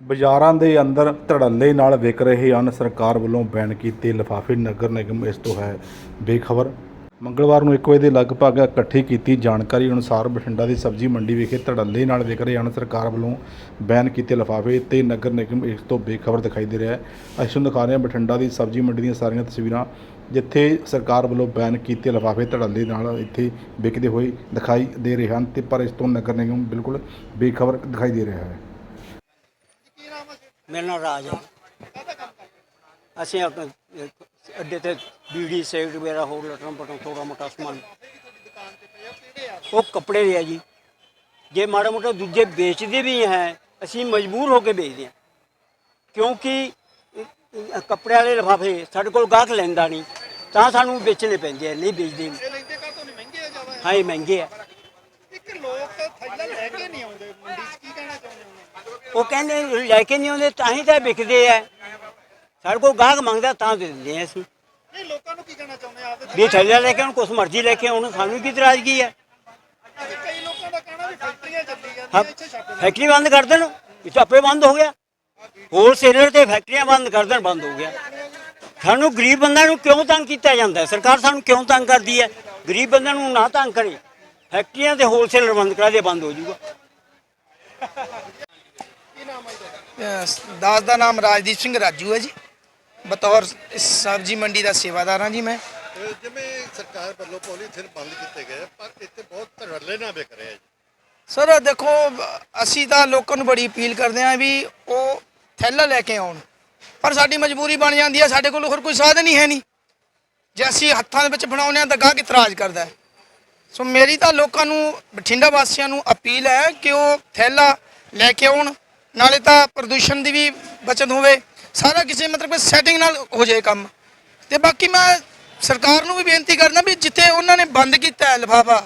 ਬਾਜ਼ਾਰਾਂ ਦੇ ਅੰਦਰ ਧੜੱਲੇ ਨਾਲ ਵਿਕ ਰਹੇ ਹਨ। ਸਰਕਾਰ ਵੱਲੋਂ ਬੈਨ ਕੀਤੇ ਲਿਫਾਫੇ। ਨਗਰ ਨਿਗਮ ਇਸ ਤੋਂ ਹੈ ਬੇਖਬਰ। ਮੰਗਲਵਾਰ ਨੂੰ 1 ਵਜੇ ਦੇ ਲਗਭਗ ਇਕੱਠੀ ਕੀਤੀ ਜਾਣਕਾਰੀ ਅਨੁਸਾਰ ਬਠਿੰਡਾ ਦੀ ਸਬਜ਼ੀ ਮੰਡੀ ਵਿਖੇ ਧੜੱਲੇ ਨਾਲ ਵਿਕ ਰਹੇ ਹਨ। ਸਰਕਾਰ ਵੱਲੋਂ ਬੈਨ ਕੀਤੇ ਲਿਫਾਫੇ ਤੇ ਨਗਰ ਨਿਗਮ ਇਸ ਤੋਂ ਬੇਖਬਰ ਦਿਖਾਈ ਦੇ ਰਿਹਾ ਹੈ। ਅਸੀਂ ਤੁਹਾਨੂੰ ਦਿਖਾ ਰਹੇ ਹਾਂ ਬਠਿੰਡਾ ਦੀ ਸਬਜ਼ੀ ਮੰਡੀ ਦੀਆਂ ਸਾਰੀਆਂ ਤਸਵੀਰਾਂ, ਜਿੱਥੇ ਸਰਕਾਰ ਵੱਲੋਂ ਬੈਨ ਕੀਤੇ ਲਿਫਾਫੇ ਧੜੱਲੇ ਨਾਲ ਇੱਥੇ ਵਿਕਦੇ ਹੋਏ ਦਿਖਾਈ ਦੇ ਰਹੇ ਹਨ ਤੇ ਪਰ ਇਸ ਤੋਂ ਨਗਰ ਨਿਗਮ ਬਿਲਕੁਲ ਬੇਖਬਰ ਦਿਖਾਈ ਦੇ ਰਿਹਾ ਹੈ। ਮੇਰਾ ਨਾਮ ਰਾਜ ਹੈ ਅਸੀਂ ਆਪਣੇ ਅੱਡੇ ਤੇ ਬੀੜੀ ਸਿਗਰਟ ਵਗੈਰਾ ਹੋਰ ਲਟਰਮ ਪਟਮ ਥੋੜਾ ਮੋਟਾ ਸਮਾਨ। ਉਹ ਕੱਪੜੇ ਦੇ ਆ ਜੀ। ਜੇ ਮਾੜਾ ਮੋਟਾ ਦੂਜੇ ਵੇਚਦੇ ਵੀ ਹੈ ਅਸੀਂ ਮਜਬੂਰ ਹੋ ਕੇ ਵੇਚਦੇ ਹਾਂ। ਕਿਉਂਕਿ ਕੱਪੜੇ ਵਾਲੇ ਲਿਫਾਫੇ ਸਾਡੇ ਕੋਲ ਗਾਹਕ ਲੈਂਦਾ ਨਹੀਂ ਤਾਂ ਸਾਨੂੰ ਵੇਚਣੇ ਪੈਂਦੇ ਆ ਨਹੀਂ ਵੇਚਦੇ। ਹਾਂ ਇਹ ਮਹਿੰਗੇ ਆ ਇੱਕ ਲੋਕ ਥੈਲਾ ਲੈ ਕੇ ਨਹੀਂ ਆਉਂਦੇ ਮੰਡੀ 'ਚ ਕੀ ਕਹਿਣਾ ਚਾਹੁੰਦੇ ਹੋ ਉਹ ਕਹਿੰਦੇ ਲੈ ਕੇ ਨਹੀਂ ਆਉਂਦੇ ਤਾਂ ਹੀ ਤਾਂ ਵਿਕਦੇ ਆ। ਸਾਡੇ ਕੋਲ ਗਾਹਕ ਮੰਗਦਾ ਤਾਂ ਦੇ ਦਿੰਦੇ ਆ ਅਸੀਂ। ਨਹੀਂ ਲੋਕਾਂ ਨੂੰ ਕੀ ਕਹਿਣਾ ਚਾਹੁੰਦੇ ਆ? ਵੀ ਥੱਲੇ ਲੈ ਕੇ ਹੁਣ ਕੁਛ ਮਰਜ਼ੀ ਲੈ ਕੇ ਆਉਣ ਸਾਨੂੰ ਕੀ ਇਤਰਾਜ਼ਗੀ ਹੈ ਕਈ ਲੋਕਾਂ ਦਾ ਕਹਿਣਾ ਵੀ ਫੈਕਟਰੀਆਂ ਚੱਲੀ ਜਾਂਦੀਆਂ ਇੱਥੇ ਛਾਪੇ ਫੈਕਟਰੀ ਬੰਦ ਕਰ ਦੇਣ ਇਹ ਆਪੇ ਬੰਦ ਹੋ ਗਿਆ। ਹੋਲਸੇਲਰ ਤੇ ਫੈਕਟਰੀਆਂ ਬੰਦ ਕਰ ਦੇਣ ਬੰਦ ਹੋ ਗਿਆ। ਸਾਨੂੰ ਗਰੀਬ ਬੰਦਿਆਂ ਨੂੰ ਕਿਉਂ ਤੰਗ ਕੀਤਾ ਜਾਂਦਾ? ਸਰਕਾਰ ਸਾਨੂੰ ਕਿਉਂ ਤੰਗ ਕਰਦੀ ਹੈ? ਗਰੀਬ ਬੰਦਿਆਂ ਨੂੰ ਨਾ ਤੰਗ ਕਰੇ। ਫੈਕਟਰੀਆਂ ਤੇ ਹੋਲਸੇਲਰ ਬੰਦ ਕਰਾ ਦੇ ਬੰਦ ਹੋ ਜਾਊਗਾ। ਦਾਸ ਦਾ ਨਾਮ ਰਾਜਦੀਪ ਸਿੰਘ ਰਾਜੂ ਹੈ ਜੀ। ਬਤੌਰ ਇਸ ਸਬਜ਼ੀ ਮੰਡੀ ਦਾ ਸੇਵਾਦਾਰ ਹਾਂ ਜੀ ਮੈਂ। ਜਿਵੇਂ ਸਰਕਾਰ ਵੱਲੋਂ ਪੋਲੀਥੀਨ ਬੰਦ ਕੀਤੇ ਗਏ ਪਰ ਇੱਥੇ ਬਹੁਤ ਧੜੱਲੇ ਨਾਲ ਵਿਕ ਰਿਹਾ ਜੀ। ਸਰ ਦੇਖੋ ਅਸੀਂ ਤਾਂ ਲੋਕਾਂ ਨੂੰ ਬੜੀ ਅਪੀਲ ਕਰਦੇ ਹਾਂ ਵੀ ਉਹ ਥੈਲਾ ਲੈ ਕੇ ਆਉਣ। ਪਰ ਸਾਡੀ ਮਜਬੂਰੀ ਬਣ ਜਾਂਦੀ ਹੈ ਸਾਡੇ ਕੋਲ ਹੋਰ ਕੋਈ ਸਾਧਨ ਹੀ ਹੈ ਨਹੀਂ। ਜੇ ਅਸੀਂ ਹੱਥਾਂ ਦੇ ਵਿੱਚ ਬਣਾਉਂਦੇ ਹਾਂ ਤਾਂ ਗਾਹਕ ਇਤਰਾਜ਼ ਕਰਦਾ ਹੈ। ਸੋ ਮੇਰੀ ਤਾਂ ਲੋਕਾਂ ਨੂੰ ਬਠਿੰਡਾ ਵਾਸੀਆਂ ਨੂੰ ਅਪੀਲ ਹੈ ਕਿ ਉਹ ਥੈਲਾ ਲੈ ਕੇ ਆਉਣ। ਨਾਲੇ ਤਾਂ ਪ੍ਰਦੂਸ਼ਣ ਦੀ ਵੀ ਬਚਤ ਹੋਵੇ, ਸਾਰਾ ਕਿਸੇ ਮਤਲਬ ਸੈਟਿੰਗ ਨਾਲ ਹੋ ਜਾਏ ਕੰਮ। ਤੇ ਬਾਕੀ ਮੈਂ ਸਰਕਾਰ ਨੂੰ ਵੀ ਬੇਨਤੀ ਕਰਦਾ ਵੀ ਜਿੱਥੇ ਉਹਨਾਂ ਨੇ ਬੰਦ ਕੀਤਾ ਹੈ ਲਿਫਾਫਾ,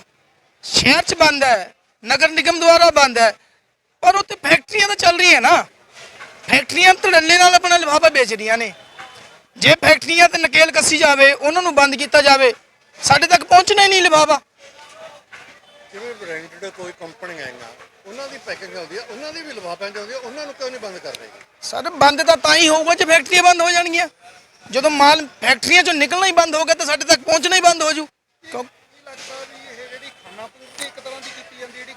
ਸ਼ਹਿਰ 'ਚ ਬੰਦ ਹੈ, ਨਗਰ ਨਿਗਮ ਦੁਆਰਾ ਬੰਦ ਹੈ, ਪਰ ਉੱਥੇ ਫੈਕਟਰੀਆਂ ਤਾਂ ਚੱਲ ਰਹੀਆਂ ਨਾ। ਫੈਕਟਰੀਆਂ ਧੜੱਲੇ ਨਾਲ ਆਪਣਾ ਲਿਫਾਫਾ ਵੇਚ ਰਹੀਆਂ ਨੇ। ਜੇ ਫੈਕਟਰੀਆਂ ਤੇ ਨਕੇਲ ਕੱਸੀ ਜਾਵੇ, ਉਹਨਾਂ ਨੂੰ ਬੰਦ ਕੀਤਾ ਜਾਵੇ, ਸਾਡੇ ਤੱਕ ਪਹੁੰਚਣਾ ਹੀ ਨਹੀਂ ਲਿਫਾਫਾ। ਜਿਵੇਂ ਬ੍ਰਾਂਡਡ ਕੋਈ ਕੰਪਨੀ ਆਏਗਾ ਉਹਨਾਂ ਦੀ ਪੈਕਿੰਗ ਆਉਂਦੀ ਹੈ ਉਹਨਾਂ ਦੀ ਵੀ ਲਿਫਾਫਿਆਂ 'ਚ ਆਉਂਦੀ ਹੈ ਉਹਨਾਂ ਨੂੰ ਕਿਉਂ ਨਹੀਂ ਬੰਦ ਕਰਦੇ? ਸਰ, ਬੰਦ ਤਾਂ ਤਾਂ ਹੀ ਹੋਊਗਾ ਜੇ ਫੈਕਟਰੀਆਂ ਬੰਦ ਹੋ ਜਾਣਗੀਆਂ। ਜਦੋਂ ਮਾਲ ਫੈਕਟਰੀਆਂ ਚੋਂ ਨਿਕਲਣਾ ਹੀ ਬੰਦ ਹੋ ਗਿਆ ਤਾਂ ਸਾਡੇ ਤੱਕ ਪਹੁੰਚਣਾ ਹੀ ਬੰਦ ਹੋ ਜੂ।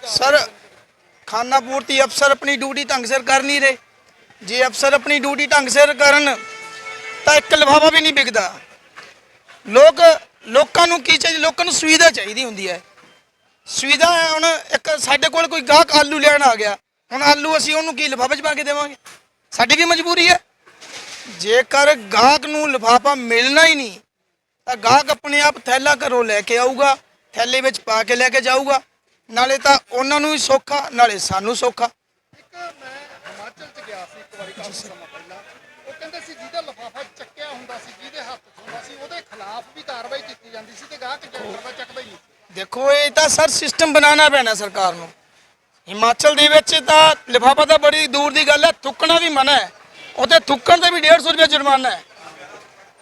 ਸਰ, ਖਾਨਾ ਪੂਰਤੀ ਅਫਸਰ ਆਪਣੀ ਡਿਊਟੀ ਢੰਗ ਸਿਰ ਕਰ ਨਹੀਂ ਰਹੇ। ਜੇ ਅਫਸਰ ਆਪਣੀ ਡਿਊਟੀ ਢੰਗ ਸਿਰ ਕਰਨ, ਤਾਂ ਇੱਕ ਲਿਫਾਫਾ ਵੀ ਨਹੀਂ ਵਿਕਦਾ। ਲੋਕ, ਲੋਕਾਂ ਨੂੰ ਕੀ ਚਾਹੀਦੀ, ਲੋਕਾਂ ਨੂੰ ਸੁਵਿਧਾ ਚਾਹੀਦੀ ਹੁੰਦੀ ਹੈ। ਸੁਵਿਧਾ ਹੈ, ਹੁਣ ਇੱਕ ਸਾਡੇ ਕੋਲ ਕੋਈ ਗਾਹਕ ਆਲੂ ਲੈਣ ਆ ਗਿਆ। ਹੁਣ ਆਲੂ ਅਸੀਂ ਉਹਨੂੰ ਕੀ ਲਿਫਾਫੇ 'ਚ ਪਾ ਕੇ ਦੇਵਾਂਗੇ? ਸਾਡੀ ਵੀ ਮਜਬੂਰੀ ਹੈ। ਜੇਕਰ ਗਾਹਕ ਨੂੰ ਲਿਫਾਫਾ ਮਿਲਣਾ ਹੀ ਨਹੀਂ, ਤਾਂ ਗਾਹਕ ਆਪਣੇ ਆਪ ਥੈਲਾ ਘਰੋਂ ਲੈ ਕੇ ਆਊਗਾ, ਥੈਲੇ ਵਿੱਚ ਪਾ ਕੇ ਲੈ ਕੇ ਜਾਊਗਾ। ਨਾਲੇ ਤਾਂ ਉਹਨਾਂ ਨੂੰ ਵੀ ਸੌਖਾ, ਨਾਲੇ ਸਾਨੂੰ ਸੌਖਾ। ਇੱਕ ਮੈਂ ਹਿਮਾਚਲ 'ਚ ਗਿਆ ਸੀ ਇੱਕ ਵਾਰੀ ਕਾਫੀ ਸਮਾਂ ਪਹਿਲਾਂ। ਉਹ ਕਹਿੰਦੇ ਸੀ ਜਿਹਦਾ ਲਫਾਫਾ ਚੱਕਿਆ ਹੁੰਦਾ ਸੀ, ਜਿਹਦੇ ਹੱਥ 'ਚ ਹੁੰਦਾ ਸੀ, ਉਹਦੇ ਖਿਲਾਫ ਵੀ ਕਾਰਵਾਈ ਕੀਤੀ ਜਾਂਦੀ ਸੀ ਤੇ ਗਾਹਕ ਚੱਕਦਾ ਚੱਕਦਾ ਹੀ ਨਹੀਂ। ਦੇਖੋ, ਇਹ ਤਾਂ ਸਰ ਸਿਸਟਮ ਬਣਾਉਣਾ ਪੈਣਾ ਸਰਕਾਰ ਨੂੰ। ਹਿਮਾਚਲ ਦੇ ਵਿੱਚ ਤਾਂ ਲਿਫਾਫਾ ਤਾਂ ਬੜੀ ਦੂਰ ਦੀ ਗੱਲ ਹੈ, ਥੁੱਕਣਾ ਵੀ ਮਨਾ ਹੈ। ਉਹਤੇ ਥੁੱਕਣ ਤੇ ਵੀ 150 ਰੁਪਏ ਜੁਰਮਾਨਾ ਹੈ।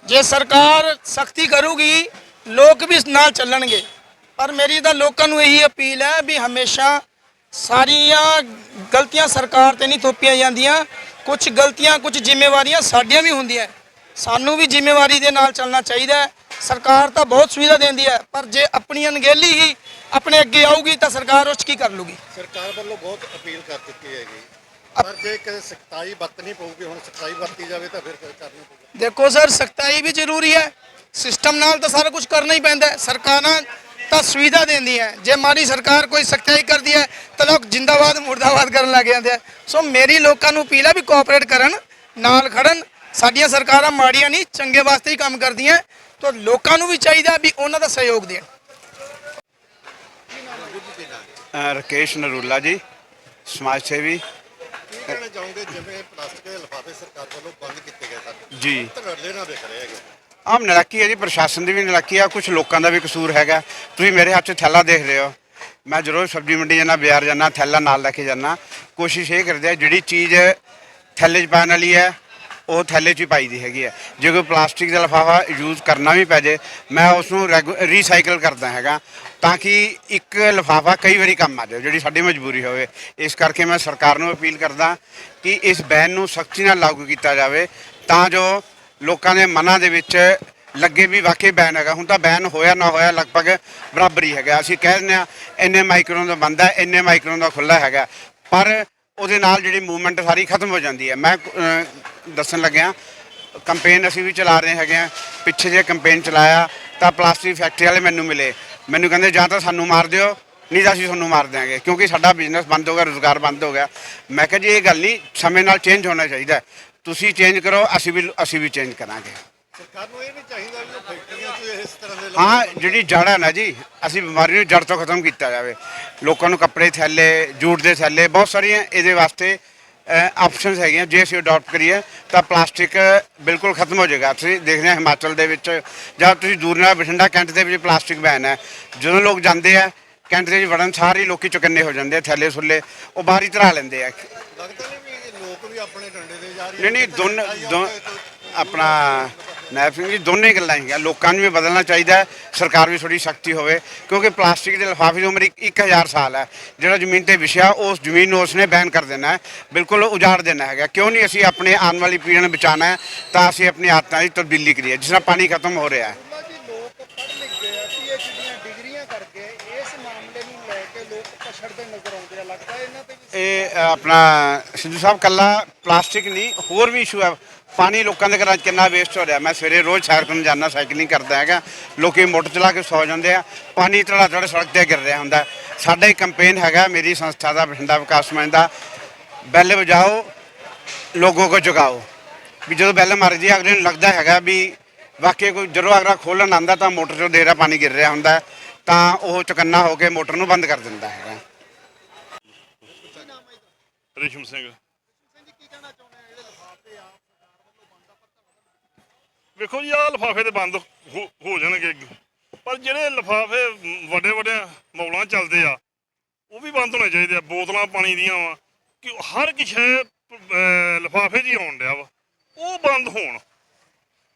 ਜੇ ਸਰਕਾਰ ਸਖਤੀ ਕਰੂਗੀ, ਲੋਕ ਵੀ ਇਸ ਨਾਲ ਚੱਲਣਗੇ। ਪਰ ਮੇਰੀ ਤਾਂ ਲੋਕਾਂ ਨੂੰ ਇਹੀ ਅਪੀਲ ਹੈ ਵੀ ਹਮੇਸ਼ਾ ਸਾਰੀਆਂ ਗਲਤੀਆਂ ਸਰਕਾਰ ਤੇ ਨਹੀਂ ਥੋਪੀਆਂ ਜਾਂਦੀਆਂ। ਕੁਝ ਗਲਤੀਆਂ ਕੁਝ ਜ਼ਿੰਮੇਵਾਰੀਆਂ ਸਾਡੀਆਂ ਵੀ ਹੁੰਦੀਆਂ। ਸਾਨੂੰ ਵੀ ਜ਼ਿੰਮੇਵਾਰੀ ਦੇ ਨਾਲ ਚੱਲਣਾ ਚਾਹੀਦਾ ਹੈ। ਸਰਕਾਰ ਤਾਂ ਬਹੁਤ ਸੁਵਿਧਾ ਦਿੰਦੀ ਹੈ ਪਰ ਜੇ ਆਪਣੀ ਅਣਗਹਿਲੀ ਹੀ ਆਪਣੇ ਅੱਗੇ ਆਊਗੀ ਤਾਂ ਸਰਕਾਰ ਉਸ 'ਚ ਕੀ ਕਰ ਲੂਗੀ? ਸਰਕਾਰ ਵੱਲੋਂ ਬਹੁਤ ਅਪੀਲ ਕਰ ਦਿੱਤੀ ਹੈਗੀ। ਪਰ ਜੇ ਕਿਸੇ ਸਖਤਾਈ ਵਰਤਣੀ ਪਊਗੀ ਹੁਣ ਸਖਤਾਈ ਵਰਤੀ ਜਾਵੇ ਤਾਂ ਫਿਰ ਕਰਨੀ ਪਊਗੀ। ਦੇਖੋ ਸਰ ਸਖਤਾਈ ਵੀ ਜ਼ਰੂਰੀ ਹੈ। ਸਿਸਟਮ ਨਾਲ ਤਾਂ ਸਾਰਾ ਕੁਝ ਕਰਨਾ ਹੀ ਪੈਂਦਾ ਹੈ। ਸਰਕਾਰਾਂ ਤਾਂ ਸੁਵਿਧਾ ਦਿੰਦੀਆਂ ਜੇ ਮਾੜੀ ਸਰਕਾਰ ਕੋਈ ਸਖਤਾਈ ਕਰਦੀ ਹੈ ਤਾਂ ਲੋਕ ਜਿੰਦਾਬਾਦ ਮੁਰਦਾਬਾਦ ਕਰਨ ਲੱਗ ਜਾਂਦੇ ਆ ਸੋ ਮੇਰੀ ਲੋਕਾਂ ਨੂੰ ਅਪੀਲ ਹੈ ਵੀ ਕੋਆਪਰੇਟ ਕਰਨ ਨਾਲ ਖੜਨ। ਸਾਡੀਆਂ ਸਰਕਾਰਾਂ ਮਾੜੀਆਂ ਨਹੀਂ ਚੰਗੇ ਵਾਸਤੇ ਹੀ ਕੰਮ ਕਰਦੀਆਂ। ਤਾਂ ਲੋਕਾਂ ਨੂੰ ਵੀ ਚਾਹੀਦਾ ਵੀ ਉਹਨਾਂ ਦਾ ਸਹਿਯੋਗ ਦੇਣ। ਅ, ਰਾਕੇਸ਼ ਨਰੂਲਾ ਜੀ ਸਮਾਜ ਸੇਵੀ। ਕੀ ਕਹਿਣਾ ਚਾਹੋਗੇ? ਜਿਵੇਂ ਪਲਾਸਟਿਕ ਦੇ ਲਿਫਾਫੇ ਸਰਕਾਰ ਵੱਲੋਂ ਬੰਦ ਕੀਤੇ ਗਏ ਸਨ। ਜੀ। ਧੜੱਲੇ ਨਾਲ ਵਿਕ ਰਹੇ ਹੈਗੇ। ਆਮ ਨਲਾਕੀ ਹੈ ਜੀ ਪ੍ਰਸ਼ਾਸਨ ਦੀ ਵੀ ਨਲਾਕੀ ਆ ਕੁਝ ਲੋਕਾਂ ਦਾ ਵੀ ਕਸੂਰ ਹੈਗਾ। ਤੁਸੀਂ ਮੇਰੇ ਹੱਥ 'ਚ ਥੈਲਾ ਦੇਖ ਰਹੇ ਹੋ। ਮੈਂ ਜ਼ਰੂਰ ਸਬਜ਼ੀ ਮੰਡੀ ਜਾਣਾ ਬਾਜ਼ਾਰ ਜਾਣਾ ਥੈਲਾ ਨਾਲ ਲੈ ਕੇ ਜਾਣਾ ਕੋਸ਼ਿਸ਼ ਇਹ ਕਰਦੇ ਆ ਜਿਹੜੀ ਚੀਜ਼ ਥੈਲੇ 'ਚ ਪਾਉਣ ਵਾਲੀ ਹੈ ਉਹ ਥੈਲੇ 'ਚ ਹੀ ਪਾਈ ਦੀ ਹੈਗੀ ਹੈ ਜੇ ਕੋਈ ਪਲਾਸਟਿਕ ਦਾ ਲਿਫਾਫਾ ਯੂਜ਼ ਕਰਨਾ ਵੀ ਪੈ ਜੇ, ਮੈਂ ਉਸ ਨੂੰ ਰੀਸਾਈਕਲ ਕਰਦਾ ਹੈਗਾ ਤਾਂ ਕਿ ਇੱਕ ਲਿਫਾਫਾ ਕਈ ਵਾਰੀ ਕੰਮ ਆ ਜਾਵੇ, ਜਿਹੜੀ ਸਾਡੀ ਮਜਬੂਰੀ ਹੋਵੇ। ਇਸ ਕਰਕੇ ਮੈਂ ਸਰਕਾਰ ਨੂੰ ਅਪੀਲ ਕਰਦਾ ਕਿ ਇਸ ਬੈਨ ਨੂੰ ਸਖਤੀ ਨਾਲ ਲਾਗੂ ਕੀਤਾ ਜਾਵੇ ਤਾਂ ਜੋ ਲੋਕਾਂ ਦੇ ਮਨਾਂ ਦੇ ਵਿੱਚ ਲੱਗੇ ਵੀ ਵਾਕਈ ਬੈਨ ਹੈਗਾ। ਹੁਣ ਤਾਂ ਬੈਨ ਹੋਇਆ ਨਾ ਹੋਇਆ ਲਗਭਗ ਬਰਾਬਰ ਹੀ ਹੈਗਾ। ਅਸੀਂ ਕਹਿ ਦਿੰਦੇ ਆ ਇੰਨੇ ਮਾਈਕਰੋਨ ਦਾ ਬੰਦਾ ਇੰਨੇ ਮਾਈਕਰੋਨ ਦਾ ਖੁੱਲਾ ਹੈਗਾ। ਪਰ ਉਹਦੇ ਨਾਲ ਜਿਹੜੀ ਮੂਵਮੈਂਟ ਸਾਰੀ ਖਤਮ ਹੋ ਜਾਂਦੀ ਹੈ। ਮੈਂ ਦੱਸਣ ਲੱਗਿਆ ਕੰਪੇਨ ਅਸੀਂ ਵੀ ਚਲਾ ਰਹੇ ਹੈਗੇ ਆ ਪਿੱਛੇ ਜੇ ਕੰਪੇਨ ਚਲਾਇਆ ਤਾਂ ਪਲਾਸਟਿਕ ਫੈਕਟਰੀ ਵਾਲੇ ਮੈਨੂੰ ਮਿਲੇ। ਮੈਨੂੰ ਕਹਿੰਦੇ ਜਾਂ ਤਾਂ ਸਾਨੂੰ ਮਾਰ ਦਿਓ ਨਹੀਂ ਤਾਂ ਅਸੀਂ ਤੁਹਾਨੂੰ ਮਾਰ ਦਿਆਂਗੇ ਕਿਉਂਕਿ ਸਾਡਾ ਬਿਜ਼ਨਸ ਬੰਦ ਹੋ ਗਿਆ ਰੋਜ਼ਗਾਰ ਬੰਦ ਹੋ ਗਿਆ। ਮੈਂ ਕਿਹਾ ਜੀ ਇਹ ਗੱਲ ਨਹੀਂ ਸਮੇਂ ਨਾਲ ਚੇਂਜ ਹੋਣਾ ਚਾਹੀਦਾ। ਤੁਸੀਂ ਚੇਂਜ ਕਰੋ ਅਸੀਂ ਵੀ ਅਸੀਂ ਵੀ ਚੇਂਜ ਕਰਾਂਗੇ। ਸਰਕਾਰ ਨੂੰ ਇਹ ਨਹੀਂ ਚਾਹੀਦਾ ਵੀ ਫੈਕਟਰੀਆਂ 'ਚ ਇਸ ਤਰ੍ਹਾਂ ਦੇ ਹਾਂ ਜਿਹੜੀ ਜੜ ਹੈ ਨਾ ਜੀ ਅਸੀਂ ਬਿਮਾਰੀ ਨੂੰ ਜੜ ਤੋਂ ਖਤਮ ਕੀਤਾ ਜਾਵੇ। ਲੋਕਾਂ ਨੂੰ ਕੱਪੜੇ ਥੈਲੇ ਜੂਟ ਦੇ ਥੈਲੇ ਬਹੁਤ ਸਾਰੀਆਂ ਇਹਦੇ ਵਾਸਤੇ ਆਪਸ਼ਨਸ ਹੈਗੀਆਂ। ਜੇ ਅਸੀਂ ਅਡਾਪਟ ਕਰੀਏ ਤਾਂ ਪਲਾਸਟਿਕ ਬਿਲਕੁਲ ਖਤਮ ਹੋ ਜਾਏਗਾ। ਤੁਸੀਂ ਦੇਖਦੇ ਹਾਂ ਹਿਮਾਚਲ ਦੇ ਵਿੱਚ ਜਾਂ ਤੁਸੀਂ ਦੂਰ ਨਾਲ ਬਠਿੰਡਾ ਕੈਂਟ ਦੇ ਵਿੱਚ ਪਲਾਸਟਿਕ ਬੈਨ ਹੈ। ਜਦੋਂ ਲੋਕ ਜਾਂਦੇ ਆ ਕੈਂਟ ਦੇ ਵਿੱਚ ਵੜਨ ਸਾਰੇ ਲੋਕੀ ਚੁਕੰਨੇ ਹੋ ਜਾਂਦੇ ਆ ਥੈਲੇ ਸੁੱਲੇ ਉਹ ਬਾਹਰ ਹੀ ਧਰਾ ਲੈਂਦੇ ਆ। ਲੱਗਦਾ ਨਹੀਂ ਵੀ ਲੋਕ ਵੀ ਆਪਣੇ ਡੰਡੇ ਦੇ ਜਾ ਨਹੀਂ ਨਹੀਂ ਦੋਨ ਦੋ ਆਪਣਾ ਨਾਇਬ ਸਿੰਘ ਜੀ ਦੋਨੇ ਗੱਲਾਂ ਹੈਗੀਆਂ ਲੋਕਾਂ ਨੂੰ ਵੀ ਬਦਲਣਾ ਚਾਹੀਦਾ ਹੈ ਸਰਕਾਰ ਵੀ ਥੋੜੀ ਸਖਤੀ ਹੋਵੇ ਕਿਉਂਕਿ ਪਲਾਸਟਿਕ ਦੇ ਲਿਫਾਫੇ ਦੀ ਉਮਰ ਇੱਕ- ਇੱਕ 1000 ਸਾਲ ਹੈ। ਜਿਹੜਾ ਜ਼ਮੀਨ ਤੇ ਵਿਛਿਆ ਉਸ ਜ਼ਮੀਨ ਨੂੰ ਉਸਨੇ ਬੈਨ ਕਰ ਦੇਣਾ ਹੈ। ਬਿਲਕੁਲ ਉਜਾੜ ਦੇਣਾ ਹੈਗਾ। ਕਿਉਂ ਨਹੀਂ ਅਸੀਂ ਆਪਣੇ ਆਉਣ ਵਾਲੀ ਪੀੜ੍ਹੀ ਨੂੰ ਬਚਾਉਣਾ ਹੈ ਤਾਂ ਅਸੀਂ ਆਪਣੀ ਆਦਤਾਂ ਦੀ ਤਬਦੀਲੀ ਕਰੀਏ ਜਿਸ ਨਾਲ ਪਾਣੀ ਖਤਮ ਹੋ ਰਿਹਾ ਹੈ। ਉਹਨਾਂ ਜੀ ਲੋਕ ਪੜ੍ਹ ਲਿਖ ਗਏ ਆ ਪੀਐਚ ਦੀਆਂ ਡਿਗਰੀਆਂ ਕਰਕੇ ਇਸ ਮਾਮਲੇ ਨੂੰ ਲੈ ਕੇ ਲੋਕ ਪਛੜਦੇ ਨਜ਼ਰ ਆਉਂਦੇ ਆ। ਲੱਗਦਾ ਇਹਨਾਂ ਤੇ ਵੀ ਇਹ ਅ, ਆਪਣਾ ਸਿੱਧੂ ਸਾਹਿਬ ਕੱਲਾ ਪਲਾਸਟਿਕ ਨਹੀਂ ਹੋਰ ਵੀ ਇਸ਼ੂ ਹੈ। ਪਾਣੀ ਲੋਕਾਂ ਦੇ ਘਰਾਂ 'ਚ ਕਿੰਨਾ ਵੇਸਟ ਹੋ ਰਿਹਾ। ਮੈਂ ਸਵੇਰੇ ਰੋਜ਼ ਸੈਰ ਕਰਨ ਜਾਂਦਾ ਸਾਈਕਲਿੰਗ ਕਰਦਾ ਹੈਗਾ। ਲੋਕੀ ਮੋਟਰ ਚਲਾ ਕੇ ਸੌ ਜਾਂਦੇ ਆ। ਪਾਣੀ ਧੜਾ ਧੜ ਸੜਕ ਤੇ ਗਿਰ ਰਿਹਾ ਹੁੰਦਾ। ਸਾਡਾ ਇੱਕ ਕੰਪੇਨ ਹੈਗਾ, ਮੇਰੀ ਸੰਸਥਾ ਦਾ, ਬਠਿੰਡਾ ਵਿਕਾਸ ਮੰਚ ਦਾ। ਬੈਲ ਵਜਾਓ, ਲੋਗੋਂ ਕੋ ਜਗਾਓ। ਵੀ ਜਦੋਂ ਬੈਲ ਮਰਦੀ ਹੈ ਅਗਲੇ ਨੂੰ ਲੱਗਦਾ ਹੈਗਾ ਵੀ ਵਾਕਈ ਕੋਈ ਜਦੋਂ ਅਗਲਾ ਖੋਲਣ ਆਂਦਾ ਤਾਂ ਮੋਟਰ 'ਚੋਂ ਦੇਰਾ ਪਾਣੀ ਗਿਰ ਰਿਹਾ ਹੁੰਦਾ। ਤਾਂ ਉਹ ਚੁਕੰਨਾ ਹੋ ਕੇ ਮੋਟਰ ਨੂੰ ਬੰਦ ਕਰ ਦਿੰਦਾ ਹੈਗਾ। ਰੇਸ਼ਮ ਸਿੰਘ। ਵੇਖੋ ਜੀ ਆਹ ਲਿਫਾਫੇ ਤੇ ਬੰਦ ਹੋ ਹੋ ਜਾਣਗੇ ਪਰ ਜਿਹੜੇ ਲਿਫਾਫੇ ਵੱਡੇ ਵੱਡੇ ਮੌਲਾਂ ਚੱਲਦੇ ਆ ਉਹ ਵੀ ਬੰਦ ਹੋਣੇ ਚਾਹੀਦੇ ਆ। ਬੋਤਲਾਂ ਪਾਣੀ ਦੀਆਂ ਵਾ ਕਿ ਹਰ ਕਿਸੇ ਲਿਫਾਫੇ 'ਚ ਹੀ ਆਉਣ ਡਿਆ ਵਾ। ਉਹ ਬੰਦ ਹੋਣ।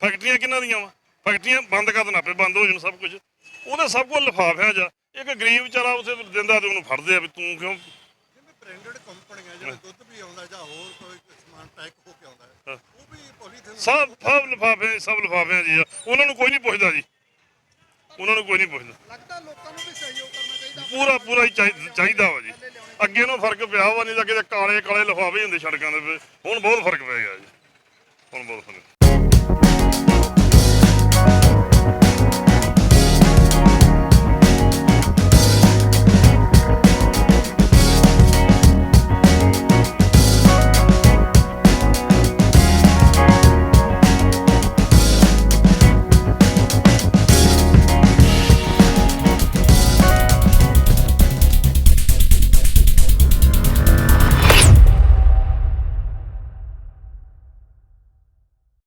ਫੈਕਟਰੀਆਂ ਕਿਹਨਾਂ ਦੀਆਂ ਵਾ? ਫੈਕਟਰੀਆਂ ਬੰਦ ਕਰ ਦੇਣ ਆਪੇ ਬੰਦ ਹੋ ਜਾਣ ਸਭ ਕੁਝ ਉਹਦੇ ਸਭ ਕੁਝ ਲਿਫਾਫਿਆਂ 'ਚ ਆ। ਇੱਕ ਗਰੀਬ ਵਿਚਾਰਾ ਉੱਥੇ ਦਿੰਦਾ ਤੇ ਉਹਨੂੰ ਫੜਦੇ ਆ ਵੀ ਤੂੰ ਕਿਉਂ? ਜਿਵੇਂ ਬ੍ਰਾਂਡਡ ਕੰਪਨੀਆਂ ਜਿਹੜਾ ਦੁੱਧ ਵੀ ਆਉਂਦਾ ਜਾਂ ਹੋਰ ਕੋਈ ਸਮਾਨ ਪੈਕ ਹੋ ਕੇ ਆਉਂਦਾ। ਸਭ ਸਭ ਲਿਫਾਫੇ ਸਭ ਲਿਫਾਫਿਆਂ ਜੀ ਉਹਨਾਂ ਨੂੰ ਕੋਈ ਨਹੀਂ ਪੁੱਛਦਾ ਜੀ। ਉਹਨਾਂ ਨੂੰ ਕੋਈ ਨਹੀਂ ਪੁੱਛਦਾ। ਲੱਗਦਾ ਲੋਕਾਂ ਨੂੰ ਵੀ ਸਹਿਯੋਗ ਕਰਨਾ ਚਾਹੀਦਾ। ਪੂਰਾ ਪੂਰਾ ਹੀ ਚਾਹੀ- ਚਾਹੀਦਾ ਵਾ ਜੀ। ਅੱਗੇ ਨੂੰ ਫ਼ਰਕ ਪਿਆ ਵਾ ਨਹੀਂ ਤਾਂ ਅੱਗੇ ਤਾਂ ਕਾਲੇ ਕਾਲੇ ਲਿਫਾਫੇ ਹੁੰਦੇ ਸੜਕਾਂ ਦੇ। ਹੁਣ ਬਹੁਤ ਫ਼ਰਕ ਪੈ ਗਿਆ ਜੀ। ਹੁਣ ਬਹੁਤ ਫ਼ਰਕ।